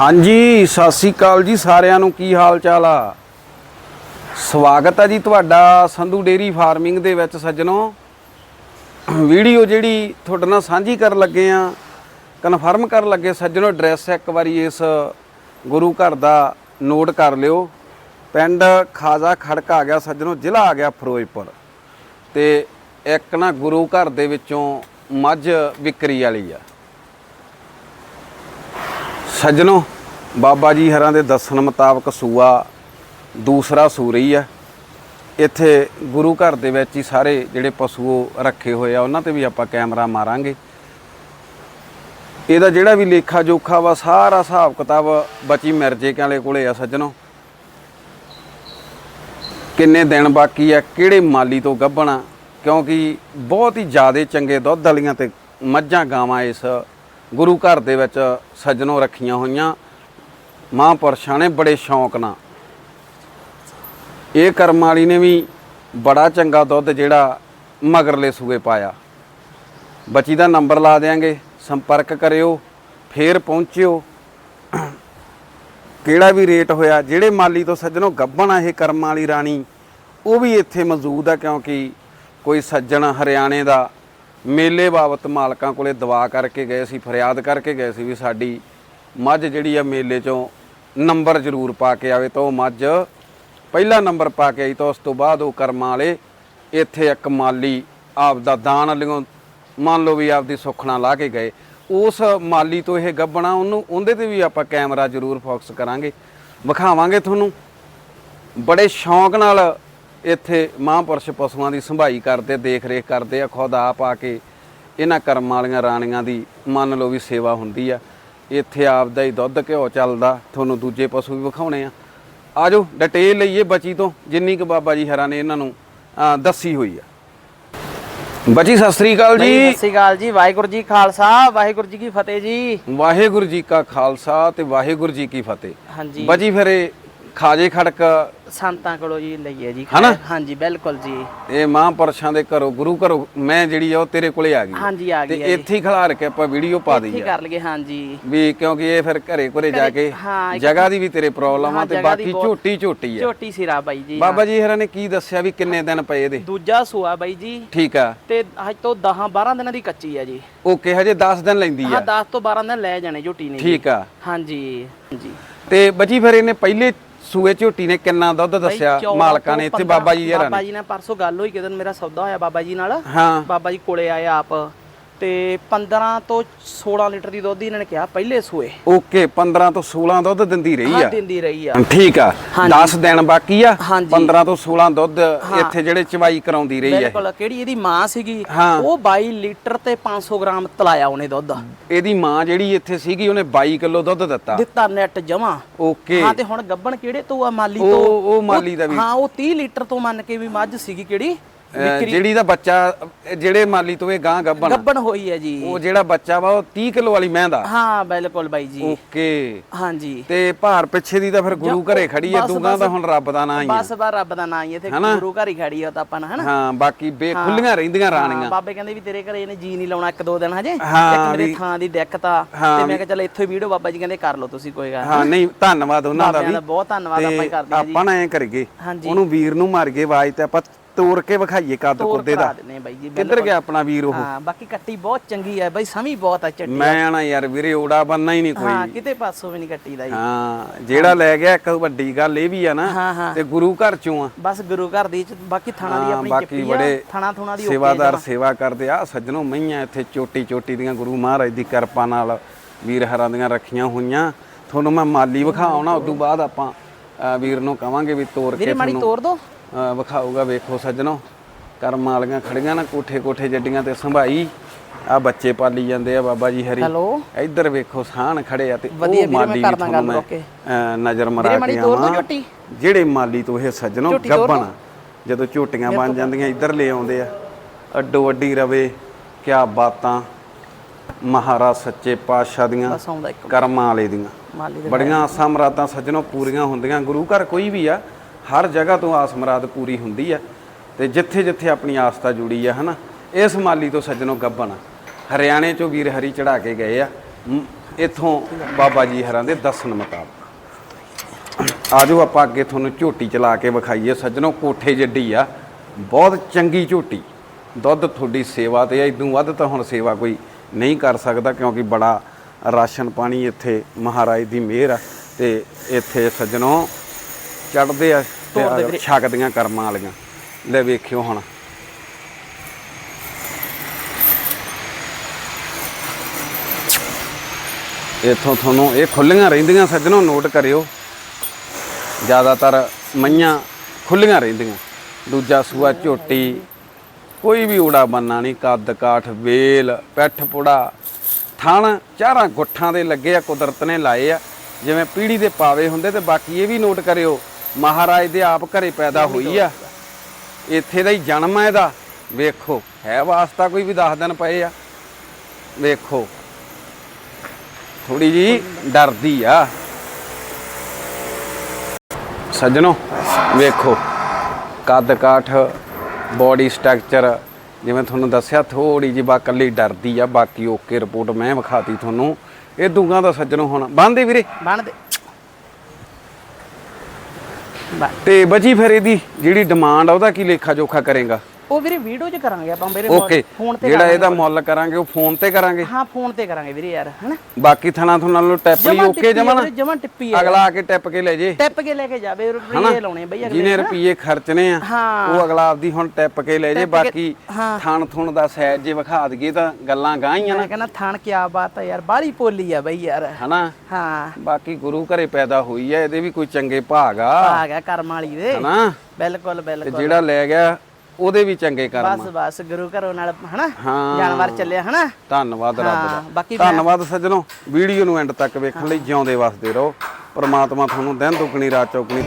ਹਾਂਜੀ, ਸਤਿ ਸ੍ਰੀ ਅਕਾਲ ਜੀ ਸਾਰਿਆਂ ਨੂੰ। ਕੀ ਹਾਲ ਚਾਲ ਆ? ਸਵਾਗਤ ਆ ਜੀ ਤੁਹਾਡਾ ਸੰਧੂ ਡੇਰੀ ਫਾਰਮਿੰਗ ਦੇ ਵਿੱਚ ਸੱਜਣੋ। ਵੀਡੀਓ ਜਿਹੜੀ ਤੁਹਾਡੇ ਨਾਲ ਸਾਂਝੀ ਕਰਨ ਲੱਗੇ ਆ, ਕਨਫਰਮ ਕਰਨ ਲੱਗੇ। ਸੱਜਣੋ, ਐਡਰੈਸ ਇੱਕ ਵਾਰੀ ਇਸ ਗੁਰੂ ਘਰ ਦਾ ਨੋਟ ਕਰ ਲਿਓ। ਪਿੰਡ ਖਾਜ਼ਾ ਖੜਕ ਆ ਗਿਆ ਸੱਜਣੋ, ਜ਼ਿਲ੍ਹਾ ਆ ਗਿਆ ਫਿਰੋਜ਼ਪੁਰ। ਤੇ ਇੱਕ ਨਾ ਗੁਰੂ ਘਰ ਦੇ ਵਿੱਚੋਂ ਮੱਝ ਵਿਕਰੀ ਵਾਲੀ ਆ। ਸੱਜਣੋ, ਬਾਬਾ ਜੀ ਹਰਾਂ ਦੇ ਦੱਸਣ ਮੁਤਾਬਕ ਸੂਆ ਦੂਸਰਾ ਸੂਰੀ ਆ। ਇੱਥੇ ਗੁਰੂ ਘਰ ਦੇ ਵਿੱਚ ਹੀ ਸਾਰੇ ਜਿਹੜੇ ਪਸ਼ੂ ਰੱਖੇ ਹੋਏ ਆ, ਉਹਨਾਂ ਤੇ ਵੀ ਆਪਾਂ ਕੈਮਰਾ ਮਾਰਾਂਗੇ। ਇਹਦਾ ਜਿਹੜਾ ਵੀ ਲੇਖਾ ਜੋਖਾ ਵਾ, ਸਾਰਾ ਹਿਸਾਬ ਕਿਤਾਬ ਬਚੀ ਮਿਰਜੇ ਵਾਲੇ ਕੋਲੇ ਆ ਸੱਜਣੋ। ਕਿੰਨੇ ਦਿਨ ਬਾਕੀ ਆ, ਕਿਹੜੇ ਮਾਲੀ ਤੋਂ ਗੱਭਣਾ, ਕਿਉਂਕਿ ਬਹੁਤ ਹੀ ਜ਼ਿਆਦਾ ਚੰਗੇ ਦੁੱਧ ਵਾਲੀਆਂ ਤੇ ਮੱਝਾਂ ਗਾਵਾਂ ਇਸ ਗੁਰੂ ਘਰ ਦੇ ਵਿੱਚ ਸੱਜਣੋਂ ਰੱਖੀਆਂ ਹੋਈਆਂ ਮਹਾਂਪੁਰਸ਼ਾਂ ਨੇ ਬੜੇ ਸ਼ੌਂਕ ਨਾਲ। ਇਹ ਕਰਮ ਵਾਲੀ ਨੇ ਵੀ ਬੜਾ ਚੰਗਾ ਦੁੱਧ ਜਿਹੜਾ ਮਗਰਲੇ ਸੂਏ ਪਾਇਆ। ਬੱਚੀ ਦਾ ਨੰਬਰ ਲਾ ਦੇਾਂਗੇ ਸੰਪਰਕ ਕਰਿਓ, ਫੇਰ ਪਹੁੰਚਿਓ। ਕਿਹੜਾ ਵੀ ਰੇਟ ਹੋਇਆ, ਜਿਹੜੇ ਮਾਲੀ ਤੋਂ ਸੱਜਣੋਂ ਗੱਭਣ ਆ ਇਹ ਕਰਮ ਵਾਲੀ ਰਾਣੀ, ਉਹ ਵੀ ਇੱਥੇ ਮੌਜੂਦ ਆ ਕਿਉਂਕਿ ਕੋਈ ਸੱਜਣ ਹਰਿਆਣੇ ਦਾ ਮੇਲੇ ਬਾਬਤ ਮਾਲਕਾਂ ਕੋਲੇ ਦਵਾ ਕਰਕੇ ਗਏ ਸੀ, ਫਰਿਆਦ ਕਰਕੇ ਗਏ ਸੀ ਵੀ ਸਾਡੀ ਮੱਝ ਜਿਹੜੀ ਆ ਮੇਲੇ ਚੋਂ ਨੰਬਰ ਜ਼ਰੂਰ ਪਾ ਕੇ ਆਵੇ ਤਾਂ ਉਹ ਮੱਝ ਪਹਿਲਾ ਨੰਬਰ ਪਾ ਕੇ ਆਈ ਤਾਂ ਉਸ ਤੋਂ ਬਾਅਦ ਉਹ ਕਰਮਾਂ ਵਾਲੇ ਇੱਥੇ ਇੱਕ ਮਾਲੀ ਆਪ ਦਾ ਦਾਨ ਲਿਓ ਮੰਨ ਲਓ ਵੀ ਆਪਦੀ ਸੁਖਣਾ ਲਾ ਕੇ ਗਏ। ਉਸ ਮਾਲੀ ਤੋਂ ਇਹ ਗੱਬਣਾ ਉਹਨੂੰ, ਉਹਦੇ ਤੇ ਵੀ ਆਪਾਂ ਕੈਮਰਾ ਜ਼ਰੂਰ ਫੋਕਸ ਕਰਾਂਗੇ। ਵਿਖਾਵਾਂਗੇ ਤੁਹਾਨੂੰ। ਬੜੇ ਸ਼ੌਂਕ ਨਾਲ ਇੱਥੇ ਮਹਾਂਪੁਰਸ਼ ਪਸ਼ੂਆਂ ਦੀ ਸੰਭਾਈ ਕਰਦੇ ਦੇਖ ਰੇਖ ਕਰਦੇ ਆ ਖੁਦ ਆਪ ਆ ਕੇ ਇਹਨਾਂ ਕਰਮ ਵਾਲੀਆਂ ਰਾਣੀਆਂ ਦੀ ਮੰਨ ਲਓ ਵੀ ਸੇਵਾ ਹੁੰਦੀ ਆ। ਇੱਥੇ ਆਪ ਦਾ ਹੀ ਦੁੱਧ ਘਿਓ ਚੱਲਦਾ ਤੁਹਾਨੂੰ ਦੂਜੇ ਪਸ਼ੂ ਵੀ ਵਿਖਾਉਣੇ ਆ। ਆਜੋ ਡਿਟੇਲ ਲਈਏ ਬੱਚੀ ਤੋਂ ਜਿੰਨੀ ਕੁ ਬਾਬਾ ਜੀ ਹਰਾਂ ਨੇ ਇਹਨਾਂ ਨੂੰ ਦੱਸੀ ਹੋਈ ਆ। ਬੱਚੀ ਸਤਿ ਸ੍ਰੀ ਅਕਾਲ ਜੀ। ਸਤਿ ਸ਼੍ਰੀ ਅਕਾਲ ਜੀ ਵਾਹਿਗੁਰੂ ਜੀ ਖਾਲਸਾ ਵਾਹਿਗੁਰੂ ਜੀ ਕੀ ਫਤਿਹ ਜੀ। ਵਾਹਿਗੁਰੂ ਜੀ ਕਾ ਖਾਲਸਾ ਤੇ ਵਾਹਿਗੁਰੂ ਜੀ ਕੀ ਫਤਿਹ। ਹਾਂਜੀ। ਬੱਜੀ ਫਿਰ ਖਾਜੇ ਖੜਕ। ਸੰਤਾਂ ਕੋਲੋਂ ਜੀ ਲਈਏ ਜੀ। ਹਨਾ? ਹਾਂਜੀ ਬਿਲਕੁਲ ਜੀ। ਇਹ ਮਹਾਂਪੁਰਸ਼ਾਂ ਦੇ ਘਰੋਂ ਗੁਰੂ ਘਰੋਂ ਮੈਂ ਜਿਹੜੀ ਆ ਉਹ ਤੇਰੇ ਕੋਲੇ ਆ ਗਈ। ਹਾਂਜੀ ਆ ਤੇ ਗਈ ਆ ਜੀ। ਇੱਥੇ ਹੀ ਖਿਲਾਰ ਕੇ ਆਪਾਂ ਵੀਡੀਓ ਪਾ ਇੱਥੇ ਦਈ ਆ ਕਰ ਲਈਏ ਹਾਂਜੀ। ਵੀ ਕਿਉਂਕਿ ਇਹ ਫਿਰ ਘਰੇ ਘਰੇ ਜਾ ਕੇ ਹਾਂ, ਇੱਕ- ਜਗ੍ਹਾ ਦੀ ਵੀ ਤੇਰੇ ਪ੍ਰੋਬਲਮ ਆ ਹਾਂ, ਤੇ ਜਗ੍ਹਾ ਦੀ ਬਾਕੀ ਬਹੁਤ- ਝੋਟੀ ਝੋਟੀ ਆ। ਝੋਟੀ ਸਿਰਾ ਬਾਈ ਜੀ ਬਾਬਾ ਜੀ ਹਰਾਂ ਨੇ ਕੀ ਦੱਸਿਆ ਵੀ ਕਿੰਨੇ ਦਿਨ ਪਏ ਇਹਦੇ? ਦੂਜਾ ਸੂਆ ਬਾਈ ਜੀ। ਠੀਕ ਆ। ਤੇ ਅੱਜ ਤੋਂ 10 12 ਦਿਨਾਂ ਦੀ ਕੱਚੀ ਆ ਜੀ। ਓਕੇ ਹਜੇ 10 ਦਿਨ ਲੈਂਦੀ ਹਾਂ ਆ 10 ਤੋਂ 12 ਦਿਨ ਲੈ ਜਾਣੇ ਝੋਟੀ ਨੇ ਜੀ। ਠੀਕ ਆ। ਹਾਂਜੀ ਹਾਂਜੀ। ਤੇ ਬੱਜੀ ਫਿਰ ਇਹਨੇ ਪਹਿਲੇ ਸੂਏ ਝੋਟੀ ਨੇ ਕਿੰਨਾ ਦੁੱਧ ਦੱਸਿਆ? ਮਾਲਕਾਂ ਨੇ ਇੱਥੇ 15 ਬਾਬਾ ਜੀ ਹਰਾਂ ਬਾਬਾ ਨੇ ਜੀ ਨਾਲ ਪਰਸੋਂ ਗੱਲ ਹੋਈ ਕਿਦਨ ਮੇਰਾ ਸੌਦਾ ਹੋਇਆ ਬਾਬਾ ਜੀ ਨਾਲ। ਹਾਂ। ਬਾਬਾ ਜੀ ਕੋਲੇ ਆਏ ਆਪ। ਤੇ 15 ਤੋਂ 16 ਲੀਟਰ ਦੀ ਦੁੱਧ ਇਹਨਾਂ ਨੇ ਕਿਹਾ ਪਹਿਲੇ ਸੂਏ। ਓਕੇ 15 ਤੋਂ 16 ਦੁੱਧ ਦਿੰਦੀ ਰਹੀ ਆ। ਦਿੰਦੀ ਰਹੀ ਆ। ਠੀਕ ਆ ਹਾਂਜੀ। 10 ਦਿਨ ਬਾਕੀ ਆ ਹਾਂਜੀ। 15 ਤੋਂ 16 ਦੁੱਧ ਇੱਥੇ ਜਿਹੜੇ ਚਵਾਈ ਕਰਾਉਂਦੀ ਰਹੀ ਹੈ। ਬਿਲਕੁਲ ਕਿਹੜੀ ਇਹਦੀ ਮਾਂ ਸੀਗੀ। ਉਹ 22 ਲੀਟਰ ਤੇ 500 ਗ੍ਰਾਮ ਤਲਾਇਆ ਉਹਨੇ ਦੁੱਧ। ਇਹਦੀ ਮਾਂ ਜਿਹੜੀ ਇੱਥੇ ਸੀਗੀ ਉਹਨੇ 22 ਕਿਲੋ ਦੁੱਧ ਦਿੱਤਾ। ਦਿੱਤਾ ਨੈਟ ਜਮਾ। ਓਕੇ। ਹਾਂ ਤੇ ਹੁਣ ਗੱਬਣ ਕਿਹੜੇ ਤੋਂ ਆ? ਮਾਲੀ ਉਹ- ਤੋਂ। ਉਹ ਮਾਲੀ ਦਾ ਵੀ- ਹਾਂ ਉਹ 30 ਲੀਟਰ ਤੋਂ ਮੰਨ ਕੇ ਵੀ ਮੱਝ ਸੀਗੀ ਕਿਹੜੀ? ਜਿਹੜੀ ਦਾ ਬੱਚਾ ਅਹ ਜਿਹੜੇ ਮਾਲੀ ਤੋਂ ਇਹ ਗਾਂ ਗੱਭਣ। ਗੱਬਣ ਹੋਈ ਹੈ ਜੀ। ਉਹ ਜਿਹੜਾ ਬੱਚਾ ਵਾ ਉਹ 30 ਕਿਲੋ ਵਾਲੀ ਮੈਂ ਦਾ। ਹਾਂ ਬਿਲਕੁਲ ਬਾਈ ਜੀ। ਓਕੇ। ਹਾਂਜੀ। ਤੇ ਭਾਰ ਪਿੱਛੇ ਦੀ ਤਾਂ ਫਿਰ ਗੁਰੂ ਘਰੇ ਖੜੀ ਬਸ- ਦੂਗਾ ਬਸ- ਤਾਂ ਹੁਣ ਰੱਬ ਦਾ ਨਾਂ ਹੀ ਆ ਬਸ ਬਾ ਰੱਬ ਦਾ ਨਾਂ ਹੀ ਇੱਥੇ ਹਨਾ? ਗੁਰੂ ਘਰ ਹੀ ਖੜੀ ਆ ਤਾਂ ਆਪਾਂ ਨਾ ਹਨਾ? ਹਾਂ ਬਾਕੀ ਬੇਖੁੱਲੀਆਂ ਰਹਿੰਦੀਆਂ ਹਾਂ, ਰਾਣੀਆਂ ਬਾਬੇ ਕਹਿੰਦੇ ਵੀ ਤੇਰੇ ਘਰੇ ਇਹਨੇ ਜੀ ਨਹੀਂ ਲਾਉਣਾ ਇੱਕ ਦੋ ਦਿਨ ਹਜੇ। ਹਾਂ, ਇੱਕ ਮੇਰੇ ਵੀ- ਥਾਂ ਦੀ ਦਿੱਕਤ ਆ। ਹਾਂ, ਤੇ ਮੈਂ ਕਿਹਾ ਚੱਲ ਇੱਥੋਂ ਹੀ ਵੀਡੀਓ ਬਾਬਾ ਜੀ ਕਹਿੰਦੇ ਕਰ ਲਓ ਤੁਸੀਂ ਕੋਈ ਗੱਲ ਹਾਂ ਨਹੀਂ ਧੰਨਵਾਦ ਉਹਨਾਂ ਦਾ ਬਾਬਿਆਂ ਵੀ। ਦਾ ਬਹੁਤ ਧੰਨਵਾਦ ਆਪਾਂ ਹੀ ਕਰਦੇ ਹਾਂ ਜੀ। ਆਪਾਂ ਨਾ ਐ ਕਰੀਏ। ਹਾਂਜੀ। ਉਹਨੂੰ ਵੀਰ ਨੂੰ ਮਾਰ ਕੇ ਆਵਾਜ਼ ਤੇ ਆਪਾਂ ਤੋੜ ਕੇ ਵਿਖਾਈਏ ਕੱਦ ਤੋਰ ਕੁੱਦੇ ਕਰਾ ਦਾ ਦਿੰਦੇ ਆ ਬਾਈ ਜੀ ਕਿੱਧਰ ਬਿਲਕੁਲ। ਗਿਆ ਆਪਣਾ ਵੀਰ ਉਹ? ਹਾਂ ਬਾਕੀ ਕੱਟੀ ਬਹੁਤ ਚੰਗੀ ਹੈ ਬਾਈ ਸਮੀ ਬਹੁਤ ਆ ਚੱਟੀ ਮੈਂ ਨਾ ਯਾਰ ਵੀਰੇ ਓੜਾ ਬੰਨਾ ਹੀ ਨਹੀਂ ਹਾਂ ਕੋਈ ਕਿਤੇ ਪਾਸੋਂ ਵੀ ਨਹੀਂ ਕੱਟੀ ਦਾ ਜੀ। ਹਾਂ ਜਿਹੜਾ ਲੈ ਗਿਆ ਇੱਕ ਵੱਡੀ ਗੱਲ ਇਹ ਵੀ ਆ ਨਾ ਹਾਂ, ਹਾਂ। ਤੇ ਗੁਰੂ ਘਰ ਚੋਂ ਆ। ਬਸ ਗੁਰੂ ਘਰ ਦੀ ਚ- ਬਾਕੀ ਥਾਣਾ ਦੀ ਹਾਂ, ਆਪਣੀ ਬਾਕੀ ਚਿੱਪੀ ਬੜੇ ਆ ਥਾਣਾ ਥੁਣਾ ਦੀ ਸੇਵਾਦਾਰ। ਸੇਵਾ ਕਰਦੇ ਆ। ਸੱਜਣੋ ਮਈਆਂ ਇੱਥੇ ਚੋਟੀ ਚੋਟੀ ਦੀਆਂ ਗੁਰੂ ਮਹਾਰਾਜ ਦੀ ਕਿਰਪਾ ਨਾਲ ਵੀਰ ਹਰਾਂ ਦੀਆਂ ਰੱਖੀਆਂ ਹੋਈਆਂ। ਤੁਹਾਨੂੰ ਮੈਂ ਮਾਲੀ ਵਿਖਾਉਣਾ ਉਸ ਤੋਂ ਬਾਅਦ ਆਪਾਂ ਵੀਰ ਨੂੰ ਕਵਾਂਗੇ ਵੀ ਤੋੜ ਕੇ ਵੀਰੇ ਮਾੜੀ ਤੁਹਾਨੂੰ ਤੋੜ ਦੋ। ਵਿਖਾਊਗਾ ਵੇਖੋ ਸੱਜਣੋ। ਕਰਮ ਵਾਲੀਆਂ ਖੜੀਆਂ ਨਾ ਕੋਠੇ ਕੋਠੇ ਜੱਡੀਆਂ ਤੇ ਸੰਭਾਈ। ਆ ਬੱਚੇ ਪਾਲੀ ਜਾਂਦੇ ਆ ਬਾਬਾ ਜੀ ਹਰੀ। ਹੈਲੋ? ਇੱਧਰ ਵੇਖੋ ਸਾਹਣ ਖੜੇ ਆ ਤੇ ਵਧੀਆ ਉਹ ਵੀਰੇ, ਮੈਂ ਕਰਦਾ ਗੱਲ ਤੁਹਾਨੂੰ ਰੋਕ ਕੇ। ਮੈਂ, ਅਹ, ਨਜ਼ਰ ਮਰਾ ਕੇ ਆਵਾਂ। ਜਿਹੜੇ ਮਾਲੀ ਤੋਂ ਇਹ ਸੱਜਣੋ ਗੱਬਣ। ਜਦੋਂ ਝੋਟੀਆਂ ਬਣ ਜਾਂਦੀਆਂ ਇੱਧਰ ਲੈ ਆਉਂਦੇ ਆ। ਅੱਡੋ ਅੱਡੀ ਰਵੇ ਕਿਆ ਬਾਤਾਂ। ਮਹਾਰਾਜ ਸੱਚੇ ਪਾਤਸ਼ਾਹ ਦੀਆਂ ਕਰਮਾਂ ਵਾਲੇ ਦੀਆਂ। ਬੜੀਆਂ ਆਸਾਂ ਮੁਰਾਦਾਂ ਸੱਜਣੋ ਪੂਰੀਆਂ ਹੁੰਦੀਆਂ। ਗੁਰੂ ਘਰ ਕੋਈ ਵੀ ਆ ਹਰ ਜਗ੍ਹਾ ਤੋਂ ਆਸ ਮੁਰਾਦ ਪੂਰੀ ਹੁੰਦੀ ਆ ਤੇ ਜਿੱਥੇ ਜਿੱਥੇ ਆਪਣੀ ਆਸਤਾ ਜੁੜੀ ਆ, ਹਨਾ? ਇਸ ਮਾਲੀ ਤੋਂ ਸੱਜਣੋ ਗੱਬਣ ਹਰਿਆਣੇ ਚੋਂ ਵੀਰ ਹਰੀ ਚੜਾ ਕੇ ਗਏ ਆ। ਮ- ਇੱਥੋਂ ਬਾਬਾ ਜੀ ਹਰਾਂ ਦੇ ਦੱਸਣ ਮੁਤਾਬਕ। ਆਜੋ ਆਪਾਂ ਅੱਗੇ ਤੁਹਾਨੂੰ ਝੋਟੀ ਚਲਾ ਕੇ ਵਿਖਾਈਏ। ਸੱਜਣੋ, ਕੋਠੇ ਜੱਡੀ ਆ। ਬਹੁਤ ਚੰਗੀ ਝੋਟੀ। ਦੁੱਧ ਤੁਹਾਡੀ ਸੇਵਾ ਤੇ ਇਦੋਂ ਵੱਧ ਤਾਂ ਹੁਣ ਸੇਵਾ ਕੋਈ ਨਹੀਂ ਕਰ ਸਕਦਾ ਕਿਉਂਕਿ ਬੜਾ ਰਾਸ਼ਨ ਪਾਣੀ ਇੱਥੇ ਮਹਾਰਾਜ ਦੀ ਮਿਹਰ ਆ। ਤੇ ਇੱਥੇ ਸੱਜਣੋ ਚੜਦੇ ਆ। ਤੇ ਤੋਰ ਦੇ ਵੀਰੇ। ਛਕਦੀਆਂ ਕਰਮਾਂ ਵਾਲੀਆਂ। ਲੈ ਵੇਖਿਓ ਹੁਣ। ਇੱਥੋਂ ਤੁਹਾਨੂੰ ਇਹ ਖੁੱਲੀਆਂ ਰਹਿੰਦੀਆਂ ਸੱਜਣੋ ਨੋਟ ਕਰਿਓ। ਜ਼ਿਆਦਾਤਰ ਮਈਆਂ ਖੁੱਲੀਆਂ ਰਹਿੰਦੀਆਂ। ਦੂਜਾ ਸੂਆ ਝੋਟੀ ਕੋਈ ਵੀ ਊੜਾ ਬੰਨਾ ਨਹੀਂ ਕੱਦ ਕਾਠ ਵੇਲ ਪੈਠ ਪੁੜਾ ਥਣ ਚਾਰਾਂ ਗੁੱਠਾਂ ਦੇ ਲੱਗੇ ਆ ਕੁਦਰਤ ਨੇ ਲਾਏ ਆ। ਜਿਵੇਂ ਪੀੜੀ ਦੇ ਪਾਵੇ ਹੁੰਦੇ ਤੇ ਬਾਕੀ ਇਹ ਵੀ ਨੋਟ ਕਰਿਓ। ਮਹਾਰਾਜ ਦੇ ਆਪ ਘਰੇ ਪੈਦਾ ਹੋਈ ਆ। ਇੱਥੇ ਦਾ ਹੀ ਜਨਮ ਆ ਇਹਦਾ। ਵੇਖੋ, ਹੈ ਵਾਸਤਾ ਕੋਈ ਵੀ 10 ਦਿਨ ਪਏ ਆ। ਵੇਖੋ। ਥੋੜੀ ਜੀ ਡਰਦੀ ਆ। ਸੱਜਣੋ, ਵੇਖੋ। ਕੱਦ ਕਾਠ ਬੋਡੀ ਸਟਰਕਚਰ ਜਿਵੇਂ ਤੁਹਾਨੂੰ ਦੱਸਿਆ ਥੋੜੀ ਜਿਹੀ ਬਾ ਕੱਲੀ ਡਰਦੀ ਆ। ਬਾਕੀ ਓਕੇ ਰਿਪੋਰਟ ਮੈਂ ਵਿਖਾਤੀ ਤੁਹਾਨੂੰ। ਇਹ ਦੂਗਾ ਦਾ ਸੱਜਣੋ ਹੁਣ। ਬੰਦੇ ਵੀਰੇ। ਬਣ ਤੇ ਬਚੀ ਫਿਰ ਇਹਦੀ ਜਿਹੜੀ ਡਿਮਾਂਡ ਆ ਉਹਦਾ ਕੀ ਲੇਖਾ ਜੋਖਾ ਕਰੇਗਾ? ਉਹ ਵੀਰੇ ਵੀਡੀਓ 'ਚ ਕਰਾਂਗੇ ਆਪਾਂ ਵੀਰੇ ਓਕੇ ਫੋਨ ਤੇ ਜਿਹੜਾ। ਇਹਦਾ ਮੁੱਲ ਕਰਾਂਗੇ ਉਹ ਫੋਨ ਤੇ ਕਰਾਂਗੇ। ਹਾਂ ਫੋਨ ਤੇ ਕਰਾਂਗੇ ਵੀਰੇ ਯਾਰ ਹਨਾ? ਬਾਕੀ ਥਣਾ ਥੁਣਾ ਨਾਲੋਂ ਟੈਪਲੀ ਓਕੇ ਜਮਾ ਨਾ। ਜਮਾ ਟਿੱਪੀ ਅਗਲਾ ਆ ਕੇ ਟੈਪ ਕੇ ਲੈ ਜੇ। ਟਿੱਪ ਕੇ ਲੈ ਕੇ ਜਾਵੇ ਰੁਪਏ ਲਾਉਣੇ ਬਈ ਅਗਲੇ ਜਿਹਨੇ ਹਨਾ। ਰੁਪਏ ਖਰਚਣੇ ਆ ਹਾਂ। ਉਹ ਅਗਲਾ ਆਪਦੀ ਹੁਣ ਟੈਪ ਕੇ ਲੈ ਜੇ। ਟਿੱਪ ਬਾਕੀ। ਥਣ ਥੁਣ ਦਾ ਸਾਈਜ਼ ਜੇ ਵਿਖਾ ਦਈਏ ਤਾਂ ਗੱਲਾਂ ਗਾਈਆਂ ਨਾ। ਕਹਿੰਦਾ ਥਾਣ ਕੀ ਬਾਤ ਹੈ ਯਾਰ ਬਾਹਲੀ ਪੋਲੀ ਆ ਬਈ ਯਾਰ। ਹਨਾ? ਹਾਂ। ਬਾਕੀ ਗੁਰੂ ਘਰੇ ਪੈਦਾ ਹੋਈ ਆ ਇਹਦੇ ਵੀ ਕੋਈ ਚੰਗੇ ਭਾਗ ਆ। ਆ ਗਿਆ ਕਰਮ ਵਾਲੀ ਦੇ। ਹਨਾ? ਬਿਲਕੁਲ ਤੇ ਬਿਲਕੁਲ ਜਿਹੜਾ ਲੈ ਗਿਆ ਉਹਦੇ ਵੀ ਚੰਗੇ ਕਰਮ ਬਸ। ਬਸ ਗੁਰੂ ਘਰੋਂ ਨਾਲ ਹਨਾ। ਜਾਨਵਰ ਚੱਲਿਆ ਹਨਾ? ਧੰਨਵਾਦ ਰੱਬ ਦਾ। ਧੰਨਵਾਦ ਸੱਜਣੋ। ਵੀਡੀਓ ਨੂੰ ਐਂਡ ਤੱਕ ਵੇਖਣ ਲਈ ਜਿਉਂਦੇ ਵਸਦੇ ਰਹੋ। ਪ੍ਰਮਾਤਮਾ ਤੁਹਾਨੂੰ ਦਿਨ ਦੁੱਗਣੀ ਰਾਤ ਚੌਗਣੀ